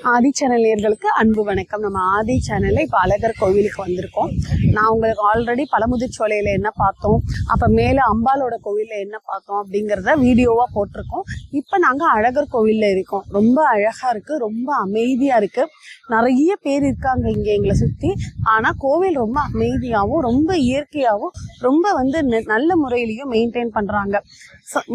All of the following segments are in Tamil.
ஆதி சேனல் நேயர்களுக்கு அன்பு வணக்கம். நம்ம ஆதி சேனல்ல இப்போ அழகர் கோவிலுக்கு வந்திருக்கோம். நான் உங்களுக்கு ஆல்ரெடி பழமுதிர்ச்சோலையில் என்ன பார்த்தோம் அப்போ மேலே அம்பாலோட கோவிலில் என்ன பார்த்தோம் அப்படிங்கிறத வீடியோவாக போட்டிருக்கோம். இப்போ நாங்கள் அழகர் கோவிலில் இருக்கோம். ரொம்ப அழகாக இருக்குது ரொம்ப அமைதியாக இருக்குது நிறைய பேர் இருக்காங்க இங்கே எங்களை சுற்றி ஆனால் கோவில் ரொம்ப அமைதியாகவும் ரொம்ப இயற்கையாகவும் ரொம்ப வந்து நல்ல முறையிலையும் மெயின்டைன் பண்ணுறாங்க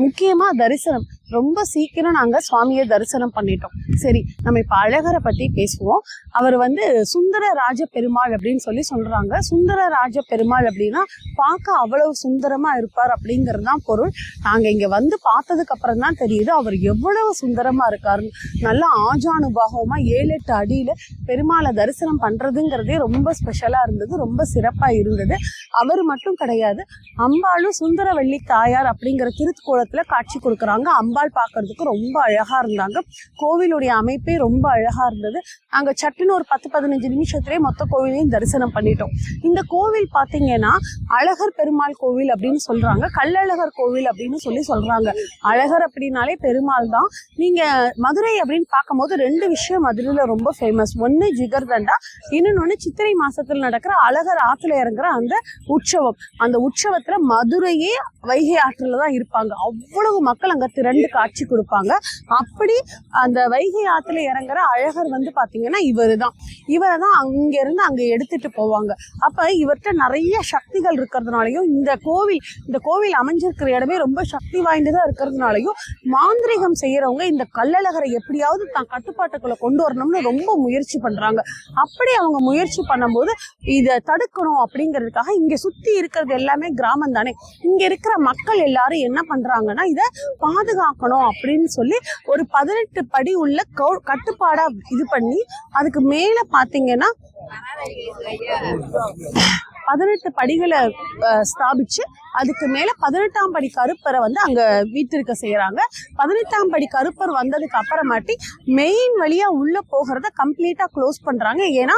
முக்கியமாக தரிசனம். ரொம்ப சீக்கிரம் நாங்கள் சுவாமியை தரிசனம் பண்ணிட்டோம். சரி நம்ம இப்போ அழகரை பற்றி பேசுவோம். அவர் வந்து சுந்தர ராஜ பெருமாள் அப்படின்னு சொல்லி சொல்கிறாங்க சுந்தர ராஜ பெருமாள் அப்படின்னா பார்க்க அவ்வளவு சுந்தரமாக இருப்பார் அப்படிங்கிறது தான் பொருள். நாங்கள் இங்கே வந்து பார்த்ததுக்கு அப்புறம் தான் தெரியுது அவர் எவ்வளவு சுந்தரமாக இருக்காருன்னு நல்லா ஆஜானுபாகமாக ஏழு எட்டு அடியில் பெருமாளை தரிசனம் பண்ணுறதுங்கிறதே ரொம்ப ஸ்பெஷலாக இருந்தது ரொம்ப சிறப்பாக இருந்தது. அவர் மட்டும் கிடையாது அம்பாலும் சுந்தரவள்ளி தாயார் அப்படிங்கிற கோலத்தில் காட்சி கொடுக்குறாங்க. அம்பாள் பார்க்கறதுக்கு ரொம்ப அழகாக இருந்தாங்க. கோவிலுடைய அமைப்பே ரொம்ப அழகாக இருந்தது. நாங்கள் சட்டுன்னு ஒரு பத்து பதினஞ்சு நிமிஷத்துலேயே மொத்த கோவிலையும் தரிசனம் பண்ணிட்டோம். இந்த கோவில் பார்த்தீங்கன்னா அழகர் பெருமாள் கோவில் அப்படின்னு சொல்கிறாங்க கல்லழகர் கோவில் அப்படின்னு சொல்லி சொல்கிறாங்க அழகர் அப்படின்னாலே பெருமாள் தான். நீங்கள் மதுரை அப்படின்னு பார்க்கும்போது ரெண்டு விஷயம் மதுரையில் ரொம்ப ஃபேமஸ் ஒன்று ஜிகர்தண்டா இன்னொன்று சித்திரை மாதத்தில் நடக்கிற அழகர் ஆற்றுல இறங்குற அந்த உற்சவம். அந்த உற்சவத்தில் மதுரையே வைகை ஆற்றில் தான் இருப்பாங்க. அவ்வளவு மக்கள் அங்க திரண்டு காட்சி கொடுப்பாங்க. அப்படி அந்த வைகை ஆற்றுல இறங்குற அழகர் வந்து பாத்தீங்கன்னா இவரு தான் இவரை தான் அங்க இருந்து அங்க எடுத்துட்டு போவாங்க. அப்ப இவர்கிட்ட நிறைய சக்திகள் இருக்கிறதுனாலயும் இந்த கோவில் இந்த கோவில் அமைஞ்சிருக்கிற இடமே ரொம்ப சக்தி வாய்ந்ததா இருக்கிறதுனாலயும் மாந்திரிகம் செய்யறவங்க இந்த கல்லழகரை எப்படியாவது தான் கட்டுப்பாட்டுக்குள்ள கொண்டு வரணும்னு ரொம்ப முயற்சி பண்றாங்க. அப்படி அவங்க முயற்சி பண்ணும்போது இதை தடுக்கணும் அப்படிங்கிறதுக்காக இங்க சுத்தி இருக்கிறது எல்லாமே கிராமம் தானே இங்க இருக்கிற மக்கள் எல்லாரும் என்ன பண்றாங்கன்னா இதை பாதுகாக்கணும் அப்படின்னு சொல்லி ஒரு பதினெட்டு படி உள்ள கட்டுப்பாடா இது பண்ணி அதுக்கு மேல பாத்தீங்கன்னா பதினெட்டு படிகளை அஹ், ஸ்தாபிச்சு அதுக்கு மேல பதினெட்டாம் படி கருப்பரை வந்து அங்க வீட்டிருக்க செய்யறாங்க. பதினெட்டாம் படி கருப்பர் வந்ததுக்கு அப்புறமாட்டி மெயின் வழியா உள்ள போகிறத கம்ப்ளீட்டா க்ளோஸ் பண்றாங்க. ஏன்னா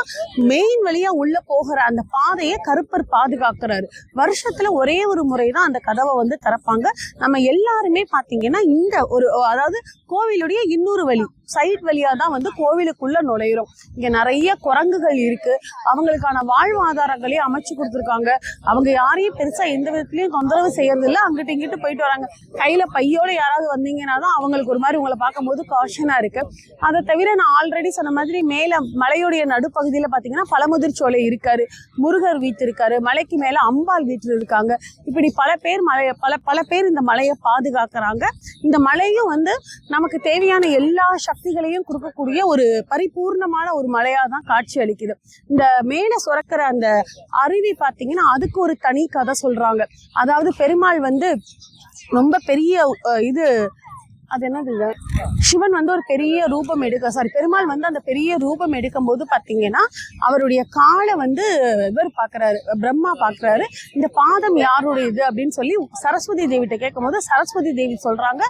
மெயின் வழியா உள்ள போகிற அந்த பாதையை கருப்பர் பாதுகாக்கிறாரு. வருஷத்துல ஒரே ஒரு முறை தான் அந்த கதவை வந்து திறப்பாங்க. நம்ம எல்லாருமே பாத்தீங்கன்னா இந்த ஒரு அதாவது கோவிலுடைய இன்னொரு வழி சைட் வழியா தான் வந்து கோவிலுக்குள்ள நுழையிறோம். இங்க நிறைய குரங்குகள் இருக்கு. அவங்களுக்கான வாழ்வாதாரங்களையும் அமைச்சு கொடுத்துருக்காங்க. அவங்க யாரையும் பெருசா எந்த விதத்துலயும் தொந்தரவு செய்யறது இல்லை அங்கிட்டு இங்கிட்டு போயிட்டு வராங்க. கையில பையோட யாராவது வந்தீங்கன்னா தான் அவங்களுக்கு ஒரு மாதிரி உங்களை பார்க்கும்போது காஷனா இருக்கு. அதை தவிர நான் ஆல்ரெடி சொன்ன மாதிரி மேல மலையுடைய நடுப்பகுதியில பாத்தீங்கன்னா பழமுதிர் சோலை இருக்காரு முருகர் வீட்டு இருக்காரு மலைக்கு மேல அம்பாள் வீட்டில் இருக்காங்க. இப்படி பல பேர் மலைய பல பல பேர் இந்த மலையை பாதுகாக்கிறாங்க. இந்த மலையும் வந்து நமக்கு தேவையான எல்லா சக்திகளையும் கொடுக்கக்கூடிய ஒரு பரிபூர்ணமான ஒரு மலையா தான் காட்சி அளிக்குது. இந்த மேல சுரக்கிற அந்த அருவி பாத்தீங்கன்னா அதுக்கு ஒரு தனி கதை சொல்றாங்க. அதாவது பெருமாள் வந்து ரொம்ப பெரிய இது அது என்னது இது? சிவன் வந்து ஒரு பெரிய ரூபம் எடுக்க சாரி பெருமாள் வந்து அந்த பெரிய ரூபம் எடுக்கும் போது பார்த்தீங்கன்னா அவருடைய காலை வந்து இவர் பாக்குறாரு பிரம்மா பாக்குறாரு. இந்த பாதம் யாருடையது அப்படின்னு சொல்லி சரஸ்வதி தேவிட்ட கேட்கும் போது சரஸ்வதி தேவி சொல்றாங்க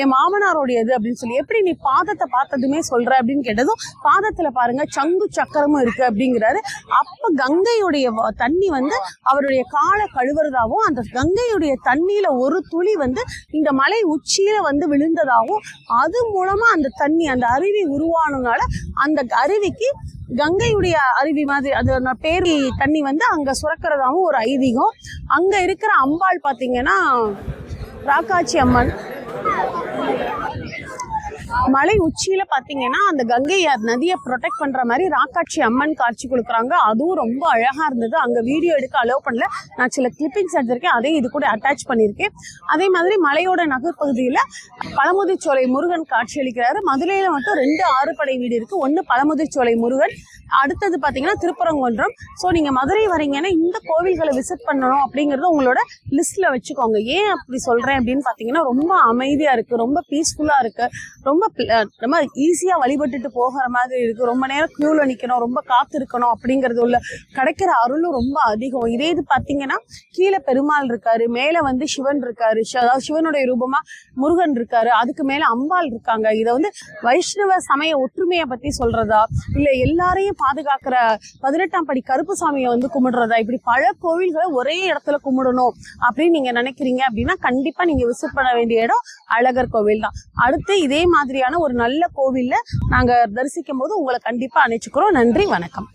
என் மாமனாருடையது அப்படின்னு சொல்லி. எப்படி நீ பாதத்தை பார்த்ததுமே சொல்ற? அப்படின்னு கேட்டதும் பாதத்தில் பாருங்க சங்கு சக்கரமும் இருக்கு அப்படிங்கிறாரு. அப்போ கங்கையுடைய தண்ணி வந்து அவருடைய காலை கழுவுறதாவும் அந்த கங்கையுடைய தண்ணியில் ஒரு துளி வந்து இந்த மலை உச்சியில வந்து இருந்ததாகவும் அது மூலமா அந்த தண்ணி அந்த அருவி உருவானதுனால அந்த அருவிக்கு கங்கையுடைய அருவி மாதிரி அது பேரி தண்ணி வந்து அங்க சுரக்கிறதாகவும் ஒரு ஐதீகம். அங்க இருக்கிற அம்பாள் பாத்தீங்கன்னா ராக்காச்சி அம்மன் மலை உச்சியில பாத்தீங்கன்னா அந்த கங்கை நதியை ப்ரொடெக்ட் பண்ற மாதிரி ராக்காட்சி அம்மன் காட்சி கொடுக்குறாங்க. அதுவும் ரொம்ப அழகா இருந்தது. அங்க வீடியோ எடுக்க அலோவ் பண்ணல. நான் சில கிளிப்பிங்ஸ் எடுத்திருக்கேன். அதையும் இது கூட அட்டாச் பண்ணியிருக்கேன். அதே மாதிரி மலையோட நகர்ப்பகுதியில பழமுதிர்ச்சோலை முருகன் காட்சி அளிக்கிறாரு. மதுரையில மட்டும் ரெண்டு ஆறுபடை வீடு இருக்கு. ஒன்னு பழமுதிர்ச்சோலை முருகன் அடுத்தது பாத்தீங்கன்னா திருப்பரங்குன்றம். ஸோ நீங்க மதுரை வரீங்கன்னா இந்த கோவில்களை விசிட் பண்ணணும் அப்படிங்கறது உங்களோட லிஸ்ட்ல வச்சுக்கோங்க. ஏன் அப்படி சொல்றேன் அப்படின்னு பாத்தீங்கன்னா ரொம்ப அமைதியா இருக்கு. ரொம்ப பீஸ்ஃபுல்லா இருக்கு. ரொம்ப நம்ம ரொம்ப ஈஸியா வழிபட்டுட்டு போகிற மாதிரி இருக்கு. ரொம்ப நேரம் க்யூவில் நிக்கணும் ரொம்ப காத்து இருக்கணும் அப்படிங்கிறது உள்ள கிடைக்கிற அருளும் ரொம்ப அதிகம். இதே இது பாத்தீங்கன்னா கீழே பெருமாள் இருக்காரு மேல வந்து சிவன் இருக்காரு அதாவது சிவனுடைய ரூபமா முருகன் இருக்காரு அதுக்கு மேல அம்பாள் இருக்காங்க. இதை வந்து வைஷ்ணவ சமய ஒற்றுமையை பத்தி சொல்றதா இல்ல எல்லாரையும் பாதுகாக்கிற பதினெட்டாம் படி கருப்பு சாமியை வந்து கும்பிடுறதா இப்படி பல கோவில்களை ஒரே இடத்துல கும்பிடணும் அப்படின்னு நீங்க நினைக்கிறீங்க அப்படின்னா கண்டிப்பா நீங்க விசிட் பண்ண வேண்டிய இடம் அழகர் கோவில் தான். அடுத்து இதே மாதிரி மாதிரியான ஒரு நல்ல கோவில்ல நாங்க தரிசிக்கும் போது உங்களை கண்டிப்பா அணைச்சிக்கிறோம். நன்றி வணக்கம்.